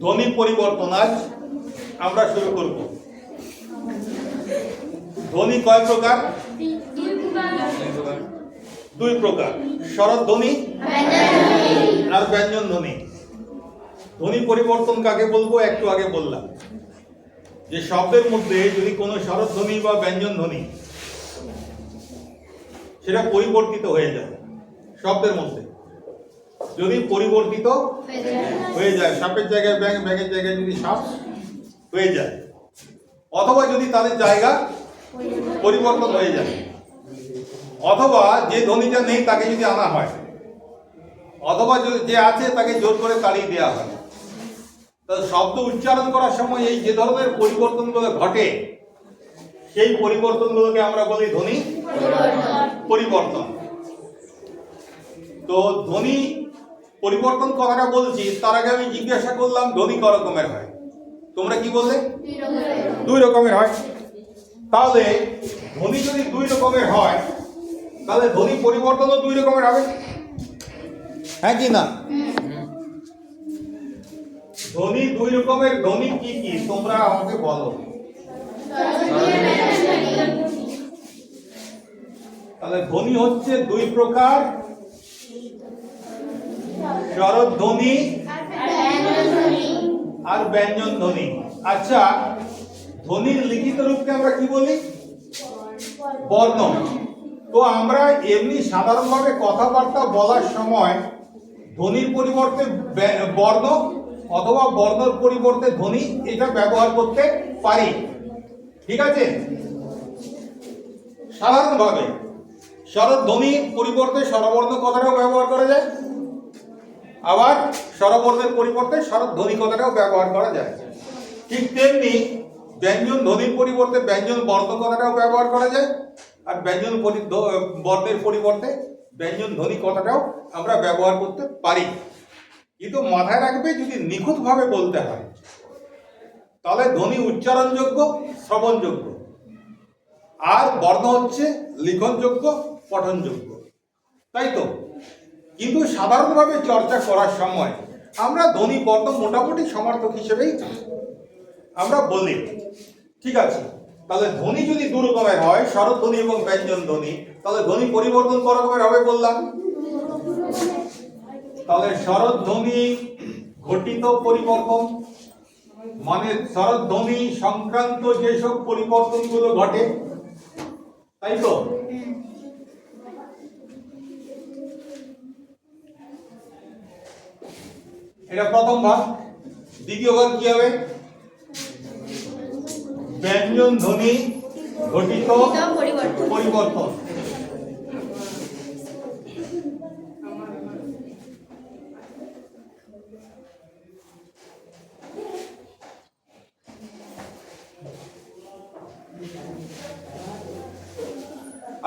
ধ্বনি পরিবর্তন আজ আমরা শুরু করব। ধ্বনি কয় প্রকার? দুই প্রকার। শরৎ ধ্বনি আর ব্যঞ্জন ধ্বনি। ধ্বনি পরিবর্তন কাকে বলব? একটু আগে বললাম যে শব্দের মধ্যে যদি কোনো শরৎ ধ্বনি বা ব্যঞ্জন ধ্বনি, সেটা পরিবর্তিত হয়ে যায় শব্দের মধ্যে। যদি পরিবর্তিত হয়ে যায়। সাপের জায়গায় ব্যাগ ব্যাগের জায়গায় যদি সাপ হয়ে যায় অথবা যদি তাদের জায়গা পরিবর্তন হয়ে যায় অথবা যে ধ্বনিটা নেই তাকে যদি আনা হয় অথবা যদি যে আছে তাকে জোর করে তাড়িয়ে দেওয়া হয়। তো শব্দ উচ্চারণ করার সময় এই যে ধরনের পরিবর্তনগুলো ঘটে সেই পরিবর্তনগুলোকে আমরা বলি ধ্বনি পরিবর্তন। তো ধ্বনি পরিবর্তন কথাটা বলছি, তার আগে আমি জিজ্ঞাসা করলাম ধ্বনি ক রকমের হয়? তোমরা কি বললে? দুই রকমের হয়। তাহলে ধ্বনি যদি দুই রকমের হয়, তাহলে ধ্বনি পরিবর্তনও দুই রকমের হবে? হ্যাঁ কি না? ধ্বনি দুই রকমের ধ্বনি কি কি? তোমরা আমাকে বলো। তাহলে ধ্বনি হচ্ছে দুই প্রকার। শরৎ ধ্বনি আর ব্যঞ্জন ধ্বনি আচ্ছা ধ্বনির লিখিত রূপকে আমরা কি বলি? বর্ণ। তো আমরা এমনি সাধারণভাবে কথাবার্তা বলার সময় ধ্বনির পরিবর্তে বর্ণ অথবা বর্ণর পরিবর্তে ধ্বনি এটা ব্যবহার করতে পারি। ঠিক আছে? সাধারণভাবে স্বরধ্বনি পরিবর্তে স্বরবর্ণ কথাটাও ব্যবহার করা যায়। আবার স্বরবর্ণের পরিবর্তে স্বরধ্বনি কথাটাও ব্যবহার করা যায়। ঠিক তেমনি ব্যঞ্জন ধ্বনির পরিবর্তে ব্যঞ্জন বর্ণ কথাটাও ব্যবহার করা যায়। আর ব্যঞ্জন বর্ণের পরিবর্তে ব্যঞ্জন ধ্বনি কথাটাও আমরা ব্যবহার করতে পারি। কিন্তু মাথায় রাখবে, যদি নিখুঁতভাবে বলতে হয়, তাহলে ধ্বনি উচ্চারণযোগ্য, শ্রবণযোগ্য। আর বর্ণ হচ্ছে লিখনযোগ্য, পঠনযোগ্য। তাই তো? কিন্তু সাধারণভাবে চর্চা করার সময় আমরা ধ্বনি বর্ণ মোটামুটি সমার্থক হিসেবেই আমরা বলি, ঠিক আছে, তাহলে ধ্বনি যদি দু রকমের হয় স্বরধ্বনি এবং ব্যঞ্জন ধ্বনি তাহলে ধ্বনি পরিবর্তন কত রকমের হবে বললাম? তাহলে স্বরধ্বনি ঘটিত পরিবর্তন মানে স্বরধ্বনি সংক্রান্ত যেসব পরিবর্তনগুলো ঘটে, তাই তো? এটা প্রথম ভাগ দ্বিতীয় ভাগ কি হবে? ব্যঞ্জন ধ্বনি ঘটিত পরিবর্তন।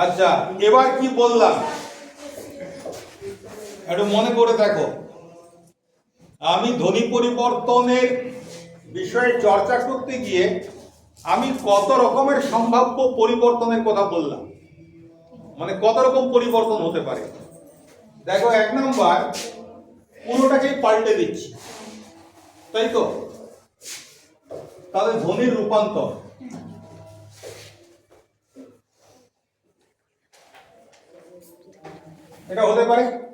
আচ্ছা এবার কি বললাম? একটু মনে করে দেখো। আমি ধ্বনি পরিবর্তনের বিষয়ে চর্চা করতে গিয়ে আমি কত রকমের সম্ভাব্য পরিবর্তনের কথা বললাম। মানে কত রকম পরিবর্তন হতে পারে। দেখো, এক নম্বর পুরোটাকেই পাল্টে দিচ্ছি। তাই তো? তাহলে ধ্বনির রূপান্তর। এটা হতে পারে?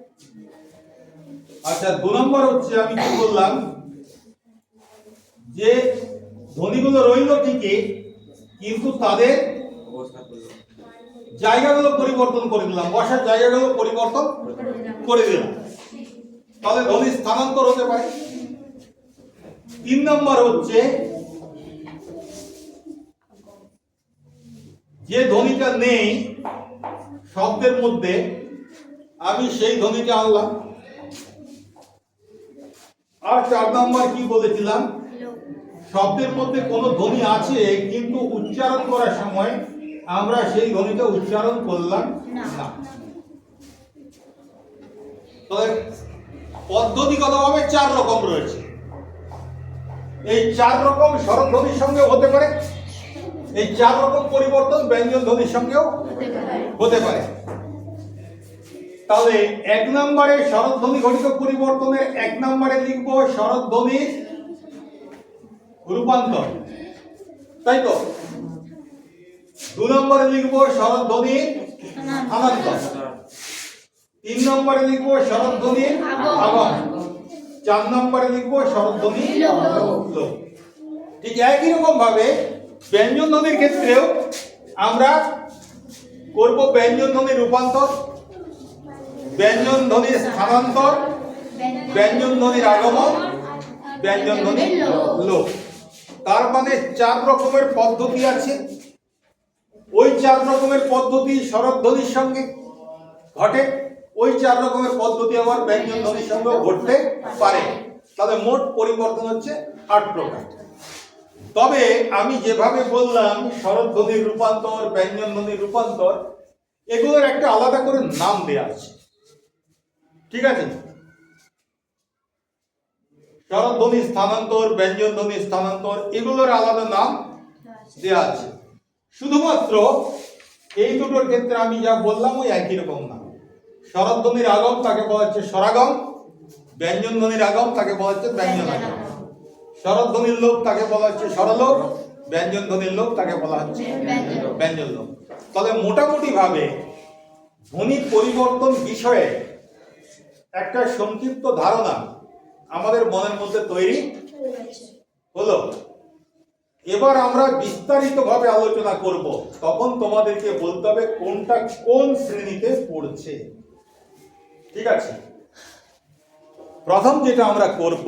আচ্ছা দু নম্বর হচ্ছে আমি কি বললাম? যে ধ্বনিগুলো রইল ঠিকই কিন্তু তাদের জায়গাগুলো পরিবর্তন করে দিলাম বসার জায়গাগুলো পরিবর্তন করে দিলাম। তাহলে ধ্বনি স্থানান্তর হতে পারে। তিন নম্বর হচ্ছে যে ধ্বনিটা নেই শব্দের মধ্যে আমি সেই ধ্বনিটা আনলাম। আর চার নম্বর কি বলেছিলাম? শব্দের মধ্যে কোনো ধ্বনি আছে কিন্তু উচ্চারণ করার সময় আমরা সেই ধ্বনিটা উচ্চারণ করলাম না। তবে পদ্ধতিগতভাবে চার রকম রয়েছে। এই চার রকম স্বরধ্বনির সঙ্গে হতে পারে এই চার রকম পরিবর্তন ব্যঞ্জন ধ্বনির সঙ্গেও হতে পারে। তাহলে এক নম্বরে শরৎধ্বনি ঘটিত পরিবর্তনের এক নম্বরে লিখব শরৎধ্বনি রূপান্তর। তাই তো? দু নম্বরে লিখব শরৎধ্বনি স্থানান্তর। তিন নম্বরে লিখব শরৎধ্বনি আগম চার নম্বরে লিখব শরৎধ্বনি ঠিক একই রকম ভাবে ব্যঞ্জন ধ্বনির ক্ষেত্রেও আমরা করব ব্যঞ্জন ধ্বনির রূপান্তর ব্যঞ্জন ধ্বনির স্থানান্তর, ব্যঞ্জন ধ্বনির আগমন, ব্যঞ্জন ধ্বনির লোপ। তার মানে চার রকমের পদ্ধতি আছে। ওই চার রকমের পদ্ধতি শরৎধ্বনির সঙ্গে ঘটে, ওই চার রকমের পদ্ধতি আবার ব্যঞ্জন ধ্বনির সঙ্গে ঘটতে পারে। তাহলে মোট পরিবর্তন হচ্ছে আট প্রকার। তবে আমি যেভাবে বললাম শরৎধ্বনির রূপান্তর, ব্যঞ্জন ধ্বনির রূপান্তর, এগুলোর একটা আলাদা করে নাম দেওয়া আছে। ঠিক আছে? শরৎধ্বনি স্থানান্তর, ব্যঞ্জন ধ্বনি, স্থানান্তর, এগুলোর আলাদা নাম দেওয়া আছে। শুধুমাত্র এই দুটোর ক্ষেত্রে আমি যা বললাম ওই একই রকম নাম। শরৎধ্বনির আগম তাকে বলা হচ্ছে স্বরাগম, ব্যঞ্জন ধ্বনির আগম তাকে বলা হচ্ছে ব্যঞ্জন আগম। শরৎধ্বনির লোক তাকে বলা হচ্ছে স্বরলোক, ব্যঞ্জন ধ্বনির লোক তাকে বলা হচ্ছে ব্যঞ্জন লোক। তবে মোটামুটি ভাবে ধ্বনি পরিবর্তন বিষয়ে একটা সংক্ষিপ্ত ধারণা আমাদের মনের মধ্যে তৈরি হলো। এবার আমরা বিস্তারিতভাবে আলোচনা করব, তখন তোমাদেরকে বলতে হবে কোনটা কোন শ্রেণীতে পড়ছে। ঠিক আছে? প্রথম যেটা আমরা করব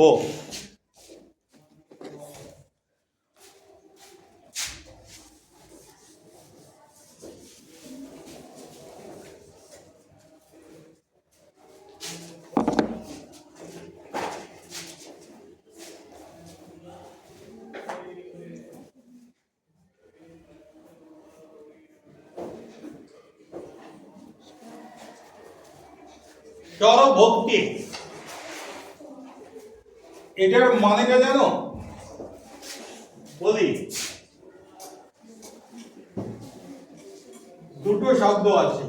স্বরভক্তি এটার মানেটা জানো? বলি। দুটো শব্দ আছে।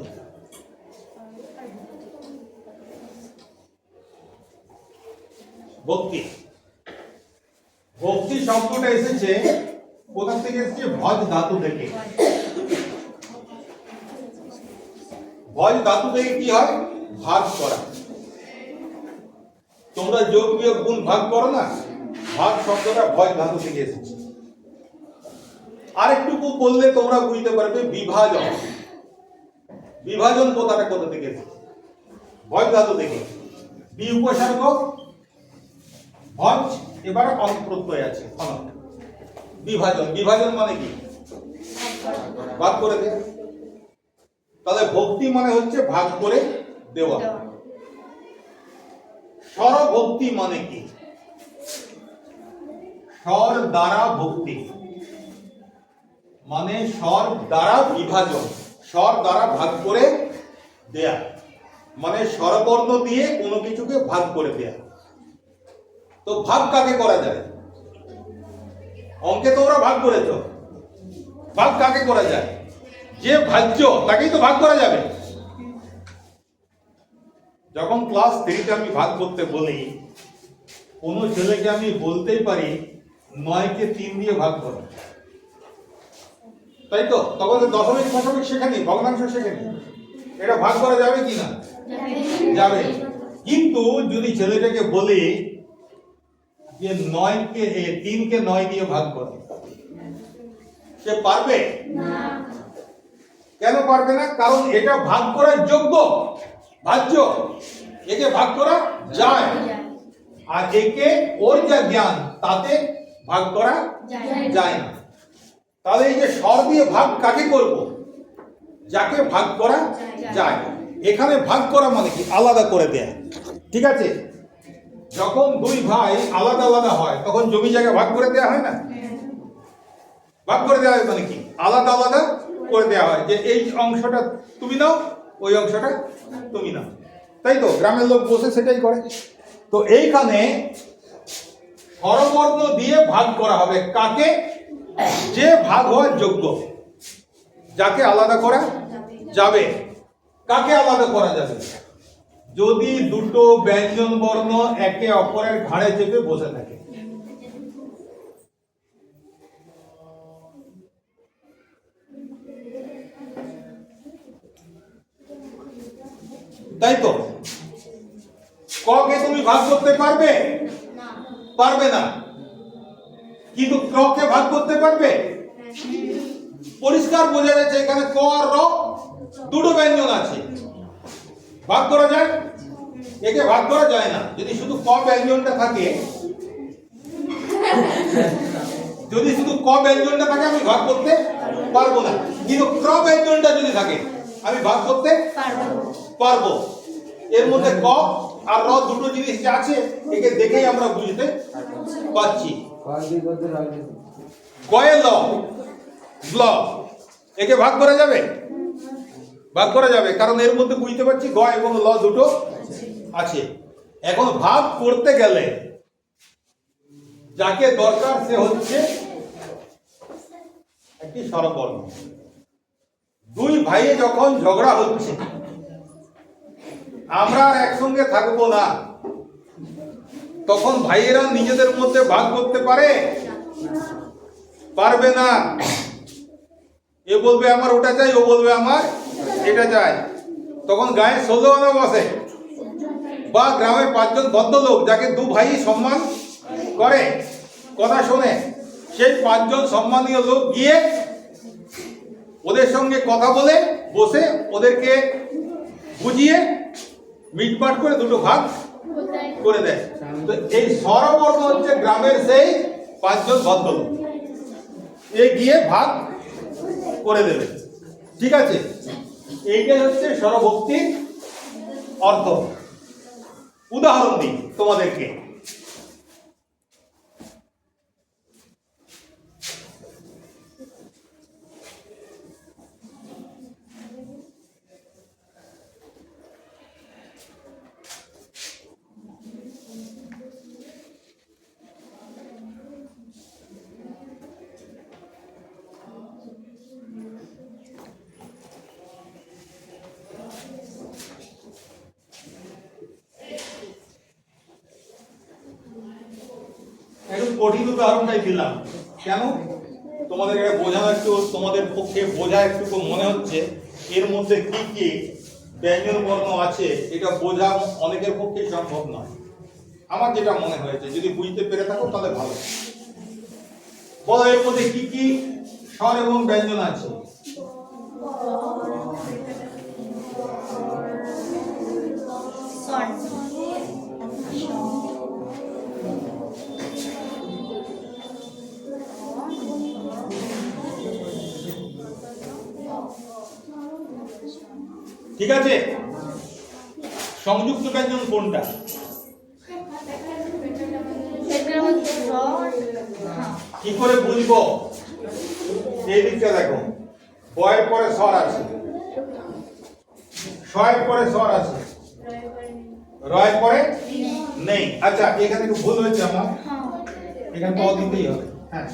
ভক্তি। ভক্তি শব্দটা এসেছে কোথা থেকে এসেছে? ভজ ধাতু থেকে। ভজ ধাতু থেকে কি হয়? ভাগ করা। তোমরা যোগ বিয়োগ গুণ ভাগ করো না? ভাগ শব্দটা ভয় ধাতু থেকে এসেছে আরেকটুকু বললে তোমরা বুঝতে পারবে বিভাজন। বিভাজন কথাটা কোথা থেকে এসেছে? ভয় ধাতু থেকে বি উপসর্গ, ভজ, এবার অন প্রত্যয় আছে বিভাজন বিভাজন মানে কি? ভাগ করে দে। তাহলে ভক্তি মানে হচ্ছে ভাগ করে দেওয়া। স্বরভক্তি মানে কি? স্বর দ্বারা ভক্তি। মানে স্বর দ্বারা বিভাজন। স্বর দ্বারা ভাগ করে দেয়া। মানে স্বরবর্ণ দিয়ে কোনো কিছুকে ভাগ করে দেয়া। তো ভাগ কাকে করা যায়? অঙ্কে তোমরা ভাগ করেছ। ভাগ কাকে করা যায়? যে ভাজ্য, তাকেই তো ভাগ করা যাবে। যখন ক্লাস থ্রিতে আমি ভাগ করতে বলি কোনো ছেলেকে আমি বলতেই পারি নয়কে তিন দিয়ে ভাগ করো। তাই তো? তখন দশমিক দশমিক শেখেনি ভগ্নাংশ শেখেনি। এটা ভাগ করা যাবে কি না? যাবে। কিন্তু যদি ছেলেটাকে বলি যে নয়কে তিনকে নয় দিয়ে ভাগ করো সে পারবে? কেন পারবে না? কারণ এটা ভাগ করার যোগ্য। ভাজ্য একে ভাগ করা যায়। আর একে ওর যা জ্ঞান তাতে ভাগ করা যায়। না। তাহলে এই যে স্বর দিয়ে ভাগ কাকে করব? যাকে ভাগ করা যায়। এখানে ভাগ করা মানে কি? আলাদা করে দেয়া। ঠিক আছে? যখন দুই ভাই আলাদা আলাদা হয় তখন জমি জায়গা ভাগ করে দেয়া হয় না? ভাগ করে দেওয়া হয় মানে কি? আলাদা আলাদা করে দেওয়া হয়। যে এই অংশটা তুমি নাও ওই অংশটা তুমি না তাই তো? গ্রামের লোক বসে সেটাই করে। তো এইখানে হরবর্ণ দিয়ে ভাগ করা হবে। কাকে? যে ভাগ হওয়ার যোগ্য। যাকে আলাদা করা যাবে। কাকে আলাদা করা যাবে? যদি দুটো ব্যঞ্জন বর্ণ একে অপরের ঘাড়ে চেপে বসে থাকে তাই তো ককে তুমি ভাগ করতে পারবে? পারবে না। কিন্তু ক্রকে ভাগ করতে পারবে? পরিষ্কার বোঝা যাচ্ছে এখানে ক আর র দুটো ব্যঞ্জন আছে। ভাগ করা যায়? একে ভাগ করা যায় না। যদি শুধু ক ব্যঞ্জনটা থাকে যদি শুধু ক ব্যঞ্জনটা থাকে আমি ভাগ করতে পারব না। কিন্তু ক্র ব্যঞ্জনটা যদি থাকে আমি ভাগ করতে পারব। এর মধ্যে ক আর র দুটো জিনিস যে আছে, একে দেখেই আমরা বুঝতে পারছি। কয়ে ল ল। একে ভাগ করা যাবে? ভাগ করা যাবে, কারণ এর মধ্যে বুঝতে পারছি গ এবং ল দুটো আছে। এখন ভাগ করতে গেলে যাকে দরকার সে হচ্ছে একটি স্বরবর্ণ। দুই ভাইয়ে যখন ঝগড়া হচ্ছে আমরা আর একসঙ্গে থাকব না। তখন ভাইয়েরা নিজেদের মধ্যে ভাগ করতে পারে? পারবে না। এ বলবে আমার, ওটা চাই, ও বলবে আমার, এটা চাই। তখন গায়ে ষোলো আনা বসে। বা গ্রামের পাঁচজন ভদ্রলোক যাকে দু ভাই সম্মান করে, কথা শোনে, সেই পাঁচজন সম্মানীয় লোক গিয়ে ওদের সঙ্গে কথা বলে, বসে ওদেরকে বুঝিয়ে মিটমাট করে দুটো ভাগ করে দেয়। তো এই স্বরবর্ণ হচ্ছে গ্রামের সেই পাঁচজন ভদ্রলোক। এ গিয়ে ভাগ করে দেবে। ঠিক আছে? এইটাই হচ্ছে সরভক্তির অর্থ। উদাহরণ দিই তোমাদেরকে একটু কঠিন উদাহরণটাই দিলাম কেন? তোমাদের এটা বোঝানো একটু, তোমাদের পক্ষে বোঝা একটু মনে হচ্ছে, এর মধ্যে কি কি ব্যঞ্জন বর্ণ আছে, এটা বোঝা অনেকের পক্ষে সম্ভব নয়। আমার যেটা মনে হয়েছে, যদি বুঝতে পেরে থাকো তাহলে ভালো। বলো, এর মধ্যে কি কি স্বর এবং ব্যঞ্জন আছে? ঠিক আছে? সংযুক্ত ব্যঞ্জন কোনটা? কি করে বুঝব? এই দিকটা দেখো। বয়ের পরে স্বর আছে। ছয়ের পরে স্বর আছে। রয়ের পরে নেই। আচ্ছা এখানে একটু ভুল হয়েছে আমার। এখানে তো দিতেই হবে হ্যাঁ।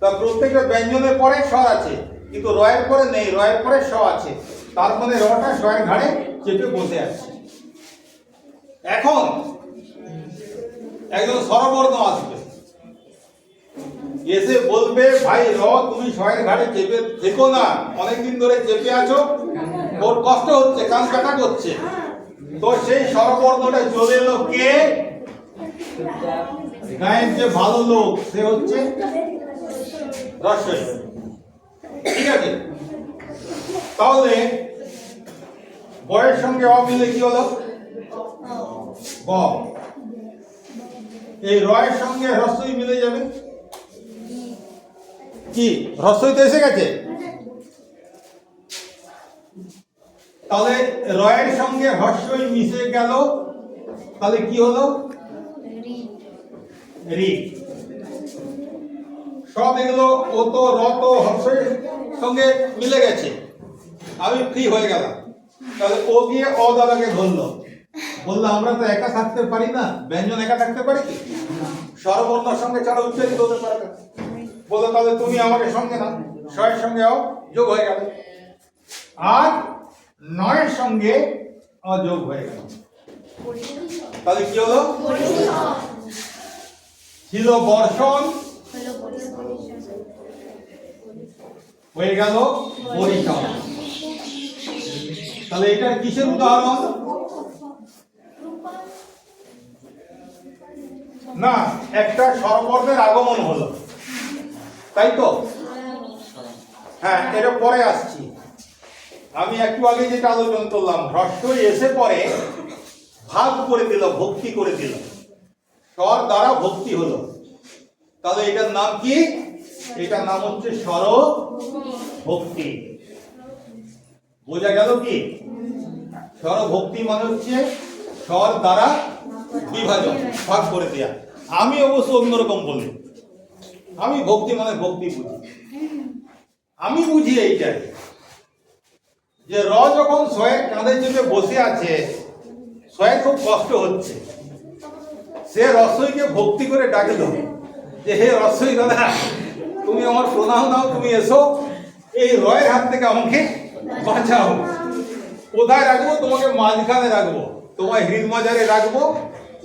তা প্রত্যেকটা ব্যঞ্জনের পরে স্বর আছে, কিন্তু রয়ের পরে নেই। রয়ের পরে স আছে। তার মানে রটা স্বয়ের ঘাড়ে চেপে বসে আছে। এখন একজন স্বরবর্ণ আসবে। এসে বলবে, ভাই, র, তুমি স্বয়ের ঘাড়ে চেপে থেকো না। অনেকদিন ধরে চেপে আছো। ওর কষ্ট হচ্ছে, কান কাটা করছে। তো সেই স্বরবর্ণটা চলে এলো কে? গায়ের যে ভালো লোক, সে হচ্ছে রসই ঠিক আছে? তাহলে বয়ের সঙ্গে অমিলে কি হলো? ব। এই রয়ের সঙ্গে হ্রস্বই মিলে যাবে। কি? হ্রস্বই তো এসে গেছে? তাহলে রয়ের সঙ্গে হর্ষই মিশে গেল, তাহলে কি হলো? সব এগুলো ও তো র তো হর্ষের সঙ্গে মিলে গেছে। আমি ফ্রি হয়ে গেলাম। তাহলে ও গিয়ে অ দাদাকে ধরলো। বলল আমরা তো একা থাকতে পারি না। ব্যঞ্জন একা থাকতে পারি? কি সঙ্গে ছাড়া উচ্চারিত হতে পারে। বলল তাহলে তুমি আমাকে সঙ্গে না ছয়ের সঙ্গে অ যোগ হয়ে গেল। আর নয়ের সঙ্গে অযোগ হয়ে গেল। তাহলে কি হলো? ছিল বর্ষণ। হয়ে গেল পরিসর তাহলে এটার কিসের উদাহরণ না, একটা স্বরবর্ণের আগমন হলো। তাই তো? হ্যাঁ এটা পরে আসছি। আমি একটু আগে যেটা আলোচনা করলাম হ্রস্ব এসে পরে ভাগ করে দিল, ভক্তি করে দিল। স্বর দ্বারা ভক্তি হলো। তাহলে এটার নাম কি? এটার নাম হচ্ছে স্বর ভক্তি বোঝা গেল কি? স্বর ভক্তি মানে হচ্ছে স্বর দ্বারা বিভাজন, ভাগ করে দেয়া। আমি অবশ্য অন্যরকম বলি। আমি ভক্তি মানে ভক্তি বুঝি। আমি বুঝি এইটাই যে র যখন শয়ের কাঁধে চেপে বসে আছে শয়ের খুব কষ্ট হচ্ছে। সে রসইকে ভক্তি করে ডাকলো যে, হে রসই দাদা, তুমি আমার প্রণাম নাও তুমি এসো। এই রয়ের হাত থেকে আমাকে বাঁচাও। কোথায় রাখব? তোমাকে মাঝখানে রাখব। তোমার হৃদ মাজারে রাখব,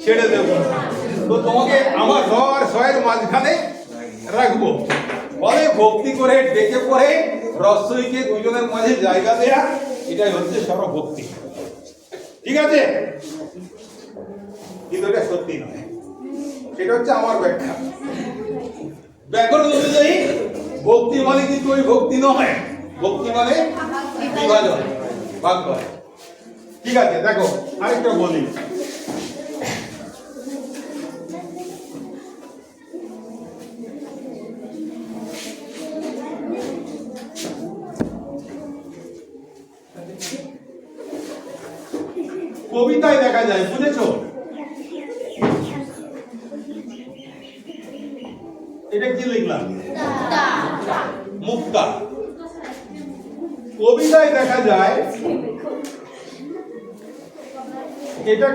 ছেড়ে দেবো তো তোমাকে আমার র আর শয়ের মাঝখানে রাখব। বলে ভক্তি করে, ডেকে পড়ে, রসইকে দুজনের মাঝে জায়গা দেয়া, এটাই হচ্ছে সর্বভক্তি। ঠিক আছে? কিন্তু এটা সত্যি নয়। সেটা হচ্ছে আমার ব্যাখ্যা। ব্যাকরণ অনুযায়ী, ভক্তি মানে কিন্তু ওই ভক্তি নয়। ভক্তি মানে? বিভাজন। ভাগ করে। ঠিক আছে দেখো আরেকটা বলি।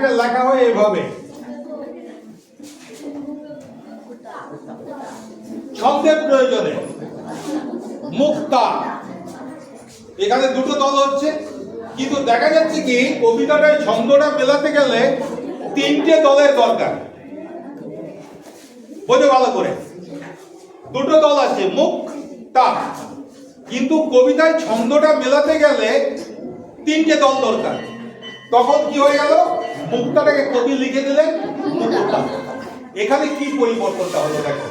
এটাকে লেখা হয় এভাবে। শব্দের প্রয়োজনে। মুক্তা। এখানে দুটো দল হচ্ছে। কিন্তু দেখা যাচ্ছে কি কবিতাটায় ছন্দটা মেলাতে গেলে তিনটে দলের দরকার। বোঝো ভালো করে। দুটো দল আছে মুখ তা কিন্তু কবিতায় ছন্দটা মেলাতে গেলে তিনটে দল দরকার। তখন কি হয়ে গেল? মুক্তাটাকে কবি লিখে দিলেন, মুক্তা। এখানে কি পরিবর্তনটা হলো দেখো?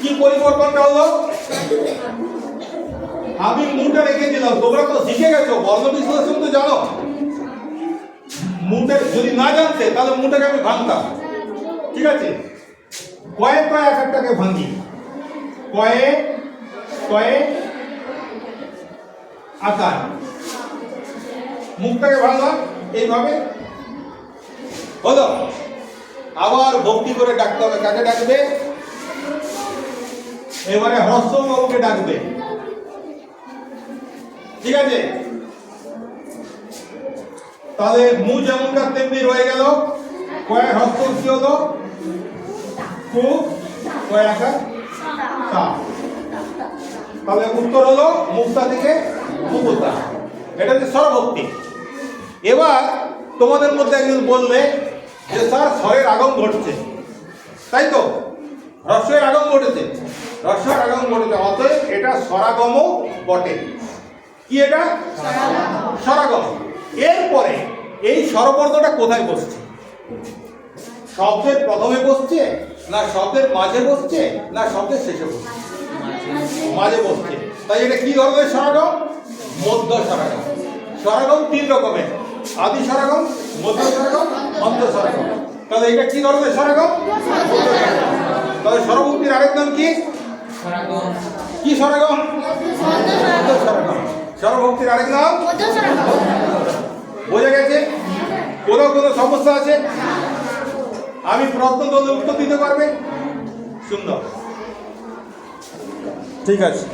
কি পরিবর্তনটা হলো? আমি মুটা রেখে দিলাম। তোমরা তো শিখে গেছো, বর্ণ বিশ্লেষণ তো জানো। মুটে যদি না জানতে, তাহলে মুটাকে আমি ভাঙতাম। ঠিক আছে? কয়েক কয়েক এক একটাকে ভাঙি। কয়ে কয়ে, আকার। মুখটাকে ভাঙলাম এইভাবে। হলো। আবার ভক্তি করে ডাকতে হবে। কাকে ডাকবে? এবারে হ্রস্ব বাবুকে ডাকবে। ঠিক আছে? তাহলে মু যেমনকার তেমনি রয়ে গেল। কয়েক হস্ত কি হলো? কু কয়াকা তাহলে উত্তর হলো মুক্তা থেকে মুকুতা। এটা হচ্ছে স্বরভক্তি এবার তোমাদের মধ্যে একজন বললে যে স্যার স্বরের আগম ঘটছে। তাই তো? রস্যের আগম ঘটেছে। রস্যের আগম ঘটেছে অতএব এটা স্বরাগমও বটে। কি এটা? স্বরাগম। এরপরে এই স্বরবর্ণটা কোথায় বসছে? শব্দের প্রথমে বসছে না শব্দের মাঝে বসছে না শব্দের শেষে বসছে? মাঝে বসছে। তাই এটা কি ধরনের স্বরাগম? মধ্য স্বরাগম। স্বরাগম তিন রকমের। আদি স্বরাগম মধ্য স্বরাগম অন্ত স্বরাগম। তাহলে এটা কি ধরনের স্বরাগম? মধ্য তাহলে স্বরভক্তির আরেক নাম কি? কি স্বরাগম? মধ্য স্বরাগম। আরেক নাম? বোঝা গেছে? কোনো কোনো সমস্যা আছে? আমি প্রশ্ন করলে উত্তর দিতে পারবে? সুন্দর। ঠিক আছে।